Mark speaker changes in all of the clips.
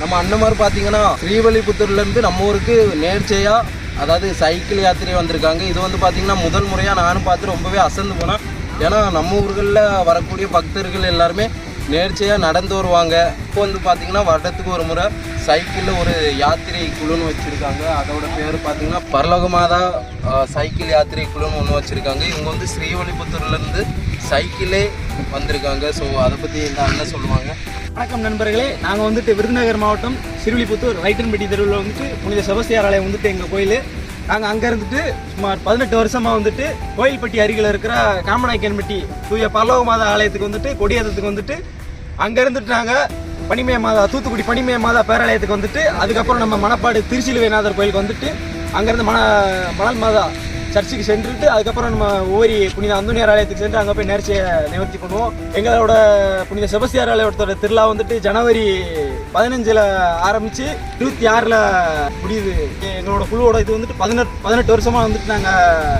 Speaker 1: நம்ம அண்ணமார் பார்த்தீங்கன்னா ஸ்ரீவல்லிபுத்தூர்லேருந்து நம்ம ஊருக்கு நேர்ச்சையாக அதாவது சைக்கிள் யாத்திரை வந்திருக்காங்க. இது வந்து பார்த்தீங்கன்னா முதல் முறையாக நானும் பார்த்து ரொம்பவே அசந்து போனேன். ஏன்னா நம்ம ஊர்களில் வரக்கூடிய பக்தர்கள் எல்லாருமே நேர்ச்சியாக நடந்து வருவாங்க. இப்போ வந்து பார்த்தீங்கன்னா வருடத்துக்கு ஒரு முறை சைக்கிளில் ஒரு யாத்திரை குழுன்னு வச்சுருக்காங்க. அதோட பேர் பார்த்தீங்கன்னா பரலோகமாதா சைக்கிள் யாத்திரை குழுன்னு ஒன்று வச்சுருக்காங்க. இவங்க வந்து ஸ்ரீவல்லிபுத்தூர்லேருந்து சைக்கிளே வந்திருக்காங்க. ஸோ அதை பற்றி இந்த அண்ணன் சொல்லுவாங்க.
Speaker 2: வணக்கம் நண்பர்களே. நாங்கள் வந்துட்டு விருதுநகர் மாவட்டம் சிறுவிலிபுத்தூர் ரைட்டன்பட்டி தெருவில் வந்துட்டு புனித செபஸ்தியார் ஆலயம் வந்துட்டு எங்கள் கோயில். நாங்கள் அங்கே இருந்துட்டு சுமார் பதினெட்டு வருஷமாக வந்துட்டு கோயில்பட்டி அருகில் இருக்கிற காமநாயக்கன்பட்டி தூய பல்லவ மாதா ஆலயத்துக்கு வந்துட்டு கொடியேற்றத்துக்கு வந்துட்டு அங்கே இருந்துட்டு நாங்கள் பனிமய மாதா தூத்துக்குடி பனிமய மாதா பேராலயத்துக்கு வந்துட்டு அதுக்கப்புறம் நம்ம மணப்பாடு திருச்சிலுவைநாதர் கோயிலுக்கு வந்துட்டு அங்கேருந்து மண மணல் மாதா சர்ச்சுக்கு சென்றுட்டு அதுக்கப்புறம் நம்ம ஓரி புனித அந்தோனியார் ஆலயத்துக்கு சென்று அங்கே போய் நேர்ச்சியை நிவர்த்தி பண்ணுவோம். எங்களோட புனித செபஸ்தியார் ஆலயத்தோட திருவிழா வந்துட்டு ஜனவரி பதினஞ்சில் ஆரம்பித்து இருபத்தி ஆறில் முடியுது. எங்களோட குழுவோட இது வந்துட்டு பதினெட்டு பதினெட்டு வருஷமாக வந்துட்டு நாங்கள்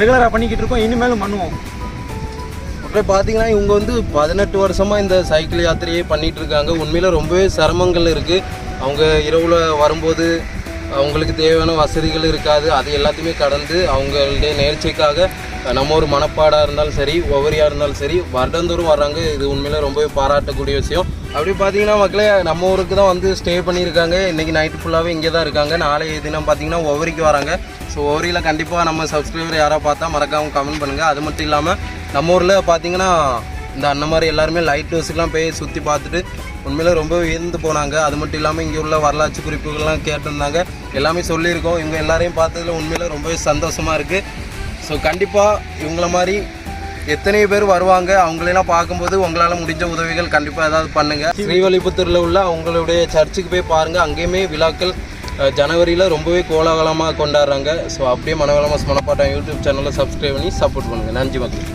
Speaker 2: ரெகுலராக பண்ணிக்கிட்டு இருக்கோம். இனிமேலும் பண்ணுவோம்.
Speaker 1: அப்புறம் பார்த்தீங்கன்னா இவங்க வந்து பதினெட்டு வருஷமாக இந்த சைக்கிள் யாத்திரையே பண்ணிகிட்டு இருக்காங்க. உண்மையில் ரொம்பவே சிரமங்கள் இருக்குது அவங்க இரவில் வரும்போது அவங்களுக்கு தேவையான வசதிகள் இருக்காது. அது எல்லாத்தையுமே கடந்து அவங்களுடைய நேர்ச்சிக்காக நம்ம ஒரு மனப்பாடாக இருந்தாலும் சரி ஒவ்வொரியாக இருந்தாலும் சரி வருடந்தோறும் வர்றாங்க. இது உண்மையில் ரொம்பவே பாராட்டக்கூடிய விஷயம். அப்படி பார்த்தீங்கன்னா மக்களே நம்ம ஊருக்கு தான் வந்து ஸ்டே பண்ணியிருக்காங்க. இன்றைக்கி நைட்டு ஃபுல்லாகவே இங்கே தான் இருக்காங்க. நாளைய தினம் பார்த்தீங்கன்னா ஒவ்வொரிக்கு வராங்க. ஸோ ஒவ்வொரியில் கண்டிப்பாக நம்ம சப்ஸ்கிரைபர் யாராவது பார்த்தா மறக்காமல் கமெண்ட் பண்ணுங்கள் அது மட்டும் இல்லாமல் நம்ம ஊரில் பார்த்தீங்கன்னா இந்த அண்ணன் மாதிரி எல்லாருமே லைட் ஹவுஸுக்கெலாம் போய் சுற்றி பார்த்துட்டு உண்மையில் ரொம்ப வியந்து போனாங்க. அது மட்டும் இல்லாமல் இங்கே உள்ள வரலாற்று குறிப்புகள்லாம் கேட்டிருந்தாங்க. எல்லாமே சொல்லியிருக்கோம். இவங்க எல்லாரையும் பார்த்ததுல உண்மையில் ரொம்பவே சந்தோஷமாக இருக்குது ஸோ கண்டிப்பாக இவங்கள மாதிரி எத்தனை பேர் வருவாங்க. அவங்களெல்லாம் பார்க்கும்போது உங்களால் முடிஞ்ச உதவிகள் கண்டிப்பாக ஏதாவது பண்ணுங்கள் ஸ்ரீவல்லிபுத்தூரில் உள்ள அவங்களுடைய சர்ச்சுக்கு போய் பாருங்கள் அங்கேயுமே விழாக்கள் ஜனவரியில் ரொம்பவே கோலாகலமாக கொண்டாடுறாங்க. ஸோ அப்படியே மனவளமாக மனப்பாட்டம் யூடியூப் சேனலை சப்ஸ்கிரைப் பண்ணி சப்போர்ட் பண்ணுங்கள் நன்றி மக்கள்.